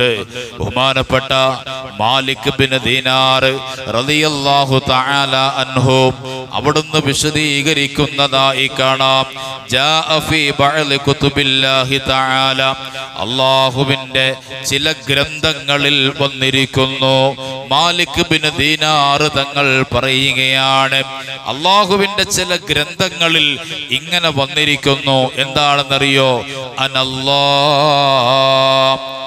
വരുന്നുണ്ട് ബഹുമാനപ്പെട്ട മാലിക് ബിൻ ദീനാർ റളിയല്ലാഹു തആല അൻഹു അവിടുന്ന് വിശദീകരിക്കുന്നതായി കാണാം. ജാഅ ഫീ ബഅൽ കുതുബില്ലാഹി തആല. അള്ളാഹുവിന്റെ ചില ഗ്രന്ഥങ്ങളിൽ വന്നിരിക്കുന്നു. മാലിക് ബിൻ ദീനാർ തങ്ങൾ പറയുകയാണ് അള്ളാഹുവിന്റെ ചില ഗ്രന്ഥങ്ങളിൽ ഇങ്ങനെ വന്നിരിക്കുന്നു. എന്താണെന്നറിയോ? അനല്ലാ.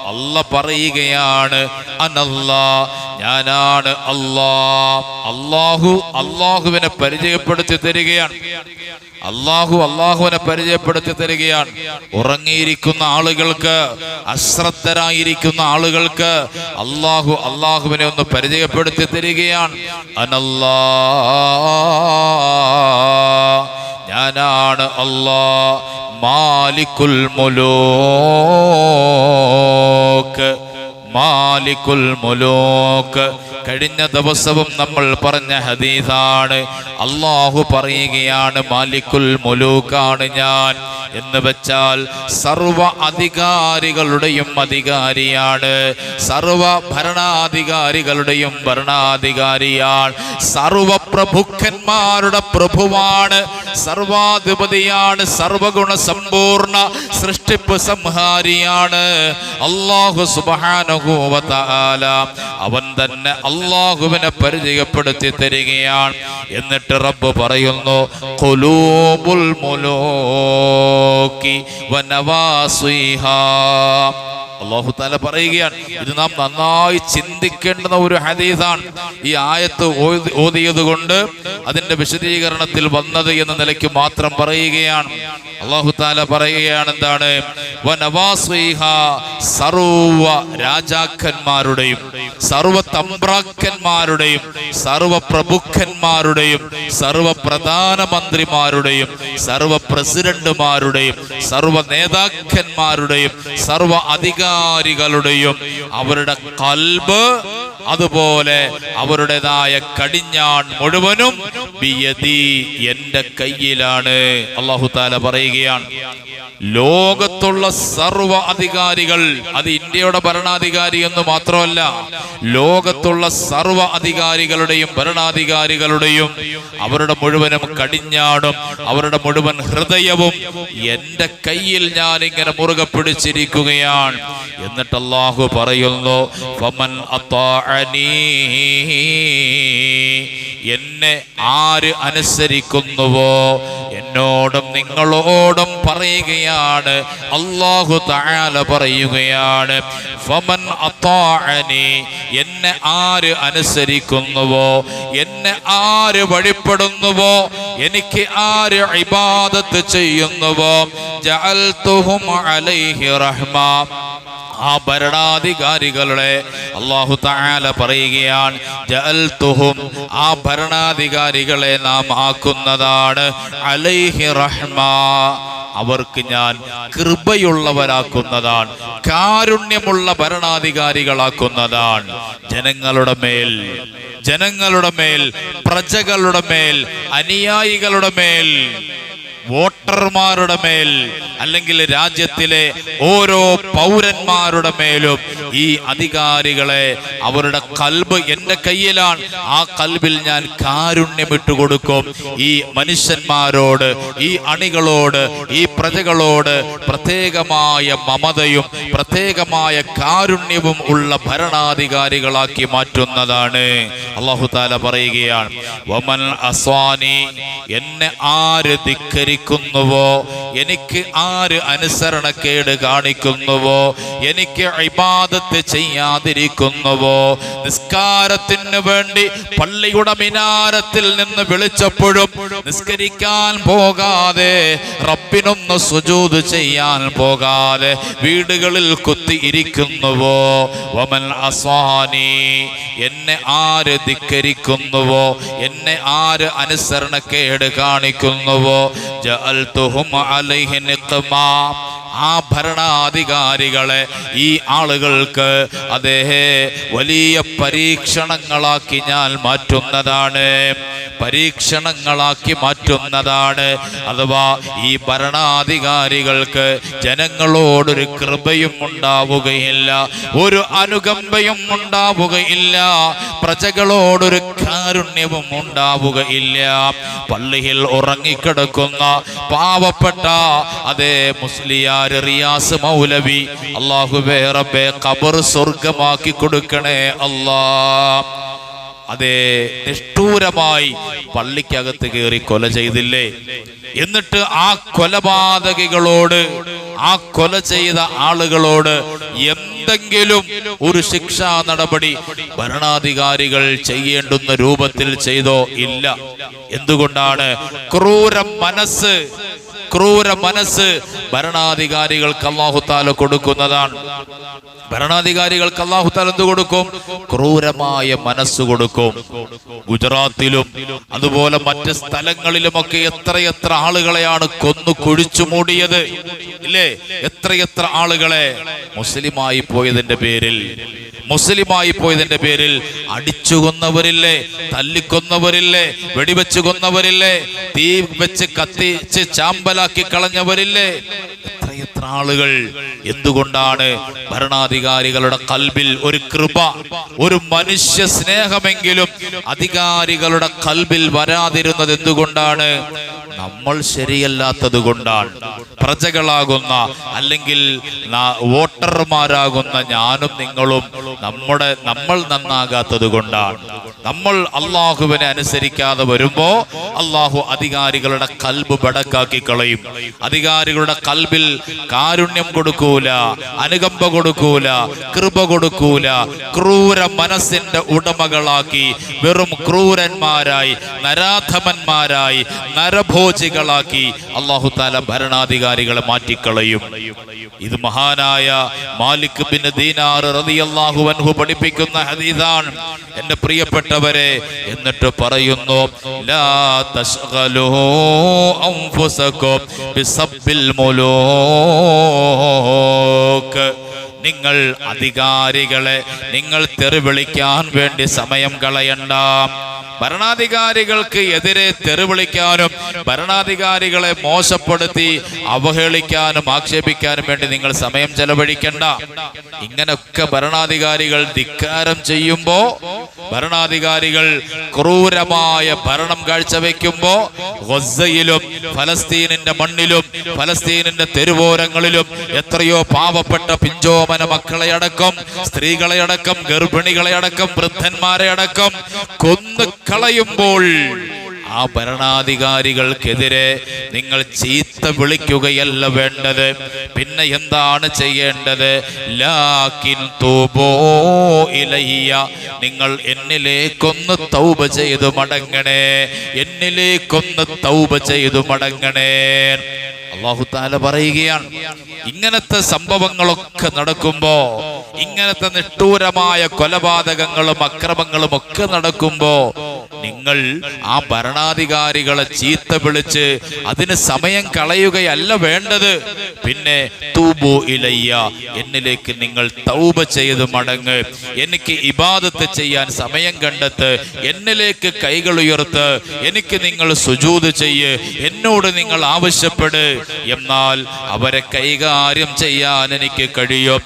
അല്ല പറയുകയാണ് അനല്ലാ ഞാനാണ് അല്ലാ. അള്ളാഹു അള്ളാഹുവിനെ പരിചയപ്പെടുത്തി തരികയാണ്. അള്ളാഹു അള്ളാഹുവിനെ പരിചയപ്പെടുത്തി തരികയാണ്. ഉറങ്ങിയിരിക്കുന്ന ആളുകൾക്ക് അശ്രദ്ധരായിരിക്കുന്ന ആളുകൾക്ക് അള്ളാഹു അള്ളാഹുവിനെ ഒന്ന് പരിചയപ്പെടുത്തി തരികയാണ്. അനല്ലാ ഞാനാണ് അല്ലാ മാലിക്കുൽ മുലോക്ക് മാലിക്കുൽ മുലൂക്ക്. കഴിഞ്ഞ ദിവസവും നമ്മൾ പറഞ്ഞ ഹദീസാണ്. അള്ളാഹു പറയുകയാണ് മാലിക്കുൽ മുലൂക്കാണ് ഞാൻ എന്ന് വെച്ചാൽ സർവ അധികാരികളുടെയും അധികാരിയാണ്. സർവ ഭരണാധികാരികളുടെയും ഭരണാധികാരിയാണ്. സർവ പ്രഭുക്കന്മാരുടെ പ്രഭുവാണ്. സർവാധിപതിയാണ് സർവഗുണ സമ്പൂർണ സൃഷ്ടിപ്പ് സംഹാരിയാണ്. അള്ളാഹു സുബാനുഭൂവത അവൻ തന്നെ അള്ളാഹുവിനെ പരിചയപ്പെടുത്തി തരികയാണ്. എന്നിട്ട് റബ്ബ് പറയുന്നു വനവാസിഹാ അള്ളാഹു താല പറയുകയാണ് ഇത് നാം നന്നായി ചിന്തിക്കേണ്ടുന്ന ഒരു ഹദീസാണ്. ഈ ആയത്ത് ഓതി- ഓതിയത് കൊണ്ട് അതിന്റെ വിശദീകരണത്തിൽ വന്നത് എന്ന നിലയ്ക്ക് മാത്രം പറയുകയാണ്. അള്ളാഹു താല പറയുകയാണ് എന്താണ് സർവ രാജാക്കന്മാരുടെയും സർവ തമ്പ്രാക്കന്മാരുടെയും സർവ പ്രമുഖന്മാരുടെയും സർവ പ്രധാനമന്ത്രിമാരുടെയും സർവ പ്രസിഡന്റുമാരുടെയും സർവ നേതാക്കന്മാരുടെയും സർവ അധികാരികളുടെയും അവരുടെ കൽബ് അതുപോലെ അവരുടേതായ കടിഞ്ഞാൺ മുഴുവനും എന്റെ കയ്യിലാണ്. അള്ളാഹു താല പറയുകയാണ്. ലോകത്തുള്ള സർവ അധികാരികൾ അത് ഇന്ത്യയുടെ ഭരണാധികാരി എന്ന് മാത്രമല്ല ലോകത്തുള്ള സർവ അധികാരികളുടെയും ഭരണാധികാരികളുടെയും അവരുടെ മുഴുവനും കടിഞ്ഞാടും അവരുടെ മുഴുവൻ ഹൃദയവും എന്റെ കയ്യിൽ ഞാൻ ഇങ്ങനെ മുറുകെ പിടിച്ചിരിക്കുകയാണ്. എന്നിട്ട് അള്ളാഹു പറയുന്നു ഫമൻ എന്നെ ആര് അനുസരിക്കുന്നുവോ? എന്നോടും നിങ്ങളോടും പറയുകയാണ്. അള്ളാഹു തആല പറയുകയാണ് ഫമൻ എന്നെ ആര് അനുസരിക്കുന്നുവോ? എന്നെ ആര് വഴിപ്പെടുന്നുവോ? എനിക്ക് ആര് ഇബാദത്ത് ചെയ്യുന്നുവോ? ജഅൽതുഹും അലൈഹി റഹ്മ. ആ ഭരണാധികാരികളുടെ അള്ളാഹു താല പറയുകയാണ് ആ ഭരണാധികാരികളെ നാം ആക്കുന്നതാണ് അലൈഹി റഹ്മ. അവർക്ക് ഞാൻ കൃപയുള്ളവരാക്കുന്നതാണ് കാരുണ്യമുള്ള ഭരണാധികാരികളാക്കുന്നതാണ്. ജനങ്ങളുടെ മേൽ ജനങ്ങളുടെ മേൽ പ്രജകളുടെ മേൽ അനുയായികളുടെ മേൽ വോട്ടർമാരുടെ മേൽ അല്ലെങ്കിൽ രാജ്യത്തിലെ ഓരോ പൗരന്മാരുടെ മേലും ഈ അധികാരികളെ അവരുടെ കൽബ് എന്റെ കയ്യിലാണ്. ആ കൽബിൽ ഞാൻ കാരുണ്യമിട്ട് കൊടുക്കും. ഈ മനുഷ്യന്മാരോട് ഈ അണികളോട് ഈ പ്രജകളോട് പ്രത്യേകമായ മമതയും പ്രത്യേകമായ കാരുണ്യവും ഉള്ള ഭരണാധികാരികളാക്കി മാറ്റുന്നതാണ്. അള്ളാഹുതാല പറയുകയാണ് വമൻ അസ്വാനി എന്നെ ആര് ധിക്കരിക്കുന്നുവോ എനിക്ക് ആര് അനുസരണക്കേട് കാണിക്കുന്നുവോ? എനിക്ക് ഇബാദത്ത് ചെയ്യാതിരിക്കുന്നുവോ? നിസ്കാരത്തിന് വേണ്ടി പള്ളിയുടെ മിനാരത്തിൽ നിന്ന് വിളിച്ചപ്പോഴും നിസ്കരിക്കാൻ പോകാതെ റബ്ബിനൊന്ന് സുജൂത് ചെയ്യാൻ പോകാതെ വീടുകളിൽ കുത്തി ഇരിക്കുന്നുവോ? വമൻ അസ്വാനി എന്നെ ആര് ധിക്കരിക്കുന്നുവോ? എന്നെ ആര് അനുസരണക്കേട് കാണിക്കുന്നുവോ? ജഅൽതുഹും അലൈഹി ആ ഭരണാധികാരികളെ ഈ ആളുകൾക്ക് അദ്ദേഹം വലിയ പരീക്ഷണങ്ങളാക്കി ഞാൻ മാറ്റുന്നതാണ്. പരീക്ഷണങ്ങളാക്കി മാറ്റുന്നതാണ്. അഥവാ ഈ ഭരണാധികാരികൾക്ക് ജനങ്ങളോടൊരു കൃപയും ഉണ്ടാവുകയില്ല ഒരു അനുകമ്പയും ഉണ്ടാവുകയില്ല പ്രജകളോടൊരു കാരുണ്യവും ഉണ്ടാവുകയില്ല. പള്ളിയിൽ ഉറങ്ങിക്കിടക്കുന്ന പാവപ്പെട്ട അതേ മുസ്ലിയാർ റിയാസ് മൗലവി? അള്ളാഹു വേറെ ഖബർ സ്വർഗമാക്കി കൊടുക്കണേ അല്ലാ. അതേ നിഷ്ഠൂരമായി പള്ളിക്കകത്ത് കയറി കൊല ചെയ്തില്ലേ? എന്നിട്ട് ആ കൊലപാതകികളോട് ആ കൊല ചെയ്ത ആളുകളോട് എന്തെങ്കിലും ഒരു ശിക്ഷാ നടപടി ഭരണാധികാരികൾ ചെയ്യേണ്ടുന്ന രൂപത്തിൽ ചെയ്തോ? ഇല്ല. എന്തുകൊണ്ടാണ്? ക്രൂര മനസ്സ് ക്രൂര മനസ്സ് ഭരണാധികാരികൾക്ക് അള്ളാഹുത്താല കൊടുക്കുന്നതാണ്. ഭരണാധികാരികൾക്ക് അള്ളാഹുത്താല എന്ത് കൊടുക്കും? ക്രൂരമായ മനസ്സ് കൊടുക്കും. ഗുജറാത്തിലും അതുപോലെ മറ്റ് സ്ഥലങ്ങളിലുമൊക്കെ എത്രയെത്ര ആളുകളെയാണ് കൊന്നു കുഴിച്ചു മൂടിയത്? ഇല്ലേ? എത്രയെത്ര ആളുകളെ? മുസ്ലിമായി പോയതിന്റെ പേരിൽ. മുസ്ലിമായി പോയതിന്റെ പേരിൽ അടിച്ചു കൊന്നവരില്ലേ? തല്ലിക്കൊന്നവരില്ലേ? വെടിവെച്ച് കൊന്നവരില്ലേ? തീ വെച്ച് കത്തിച്ച് ചാമ്പലാക്കി കളഞ്ഞവരില്ലേ എത്രയെത്ര ആളുകൾ എന്തുകൊണ്ടാണ് ഭരണാധികാരികളുടെ കൽബിൽ ഒരു കൃപ ഒരു മനുഷ്യ സ്നേഹമെങ്കിലും അധികാരികളുടെ കൽബിൽ വരാതിരുന്നത് എന്തുകൊണ്ടാണ്? നമ്മൾ ശരിയല്ലാത്തത് കൊണ്ടാണ്. പ്രജകളാകുന്ന അല്ലെങ്കിൽ വോട്ടർമാരാകുന്ന ഞാനും നിങ്ങളും നമ്മുടെ നമ്മൾ നന്നാകാത്തത് കൊണ്ടാണ്. നമ്മൾ അള്ളാഹുവിനെ അനുസരിക്കാതെ വരുമ്പോ അള്ളാഹു അധികാരികളുടെ കൽബ് ബടക്കാക്കി കളയും. അധികാരികളുടെ കൽബിൽ കാരുണ്യം കൊടുക്കൂല അനുകമ്പ കൊടുക്കൂല കൃപ കൊടുക്കൂല ക്രൂര മനസ്സിന്റെ ഉടമകളാക്കി വെറും ക്രൂരന്മാരായി നരാധമന്മാരായി നരഭോജികളാക്കി അള്ളാഹു താല ഭരണാധികാരികളെ മാറ്റിക്കളയും. ഇത് മഹാനായ മാലിക് ബിൻ റളിയല്ലാഹു അൻഹു പഠിപ്പിക്കുന്ന ഹദീസാണ്. എന്റെ പ്രിയപ്പെട്ടവരെ എന്നിട്ട് പറയുന്നു ലാ നിങ്ങൾ അധികാരികളെ നിങ്ങൾ തെറിവിളിക്കാൻ വേണ്ടി സമയം കളയണ്ട. ഭരണാധികാരികൾക്ക് എതിരെ തെറിവിളിക്കാനും ഭരണാധികാരികളെ മോശപ്പെടുത്തി അവഹേളിക്കാനും ആക്ഷേപിക്കാനും വേണ്ടി നിങ്ങൾ സമയം ചെലവഴിക്കണ്ട. ഇങ്ങനൊക്കെ ഭരണാധികാരികൾ ധിക്കാരം ചെയ്യുമ്പോ ഭരണാധികാരികൾ ക്രൂരമായ ഭരണം കാഴ്ചവെക്കുമ്പോ ഗസയിലും ഫലസ്തീനിന്റെ മണ്ണിലും ഫലസ്തീനിന്റെ തെരുവോരങ്ങളിലും എത്രയോ പാവപ്പെട്ട പിഞ്ചോമന മക്കളെ അടക്കം സ്ത്രീകളെ അടക്കം ഗർഭിണികളെ അടക്കം വൃദ്ധന്മാരെ അടക്കം കൊന്നു കളയുമ്പോൾ ആ ഭരണാധികാരികൾക്കെതിരെ നിങ്ങൾ ചീത്ത വിളിക്കുകയല്ല വേണ്ടത്. പിന്നെ എന്താണ് ചെയ്യേണ്ടത്? നിങ്ങൾ എന്നിലേക്കൊന്ന് തൗബ ചെയ്തു മടങ്ങണേ. എന്നിലേക്കൊന്ന് തൗബ ചെയ്തു മടങ്ങണേ. അള്ളാഹു താല പറയുകയാണ് ഇങ്ങനത്തെ സംഭവങ്ങളൊക്കെ നടക്കുമ്പോ ഇങ്ങനത്തെ നിഷ്ഠൂരമായ കൊലപാതകങ്ങളും അക്രമങ്ങളും ഒക്കെ നടക്കുമ്പോ നിങ്ങൾ ആ ഭരണാധികാരികളെ ചീത്ത വിളിച്ച് അതിന് സമയം കളയുകയല്ല വേണ്ടത്. പിന്നെ തൂബു ഇലയ്യ. എന്നിലേക്ക് നിങ്ങൾ തൗബ ചെയ്ത് മടങ്ങ്. എനിക്ക് ഇബാദത്ത് ചെയ്യാൻ സമയം കണ്ടെത്ത്. എന്നിലേക്ക് കൈകൾ ഉയർത്ത്. എനിക്ക് നിങ്ങൾ സുജൂത് ചെയ്യ്. എന്നോട് നിങ്ങൾ ആവശ്യപ്പെട്. എന്നാൽ അവരെ കൈകാര്യം ചെയ്യാൻ എനിക്ക് കഴിയും.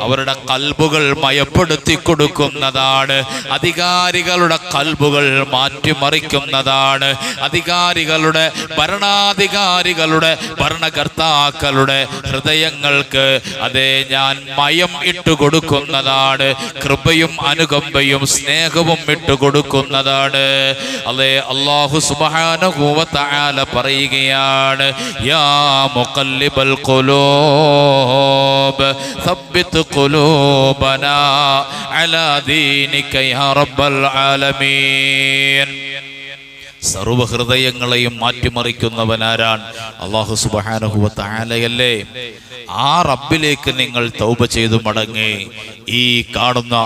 അവരുടെ കൽബുകൾ മയപ്പെടുത്തി കൊടുക്കുന്നതാണ്. അധികാരികളുടെ കൽബുകൾ മാറ്റിമറിക്കുന്നതാണ്. അധികാരികളുടെ ഭരണാധികാരികളുടെ ഭരണകർത്താക്കളുടെ ഹൃദയങ്ങൾക്ക് അതേ ഞാൻ മയം ഇട്ടു കൊടുക്കുന്നതാണ് കൃപയും അനുകമ്പയും സ്നേഹവും ഇട്ടു കൊടുക്കുന്നതാണ് അതെ അള്ളാഹു സുബാനുഭൂവത്താല പറയുകയാണ് യാ മുഖല്ലിബൽ ഖുലൂബ് ثبت قلوبنا على دينك يا رب العالمين സർവഹൃദയങ്ങളെയും മാറ്റിമറിക്കുന്നവനാരാൻ അള്ളാഹു സുബാനഹുവ താലയല്ലേ ആ റബ്ബിലേക്ക് നിങ്ങൾ തൗബ ചെയ്തു മടങ്ങി. ഈ കാണുന്ന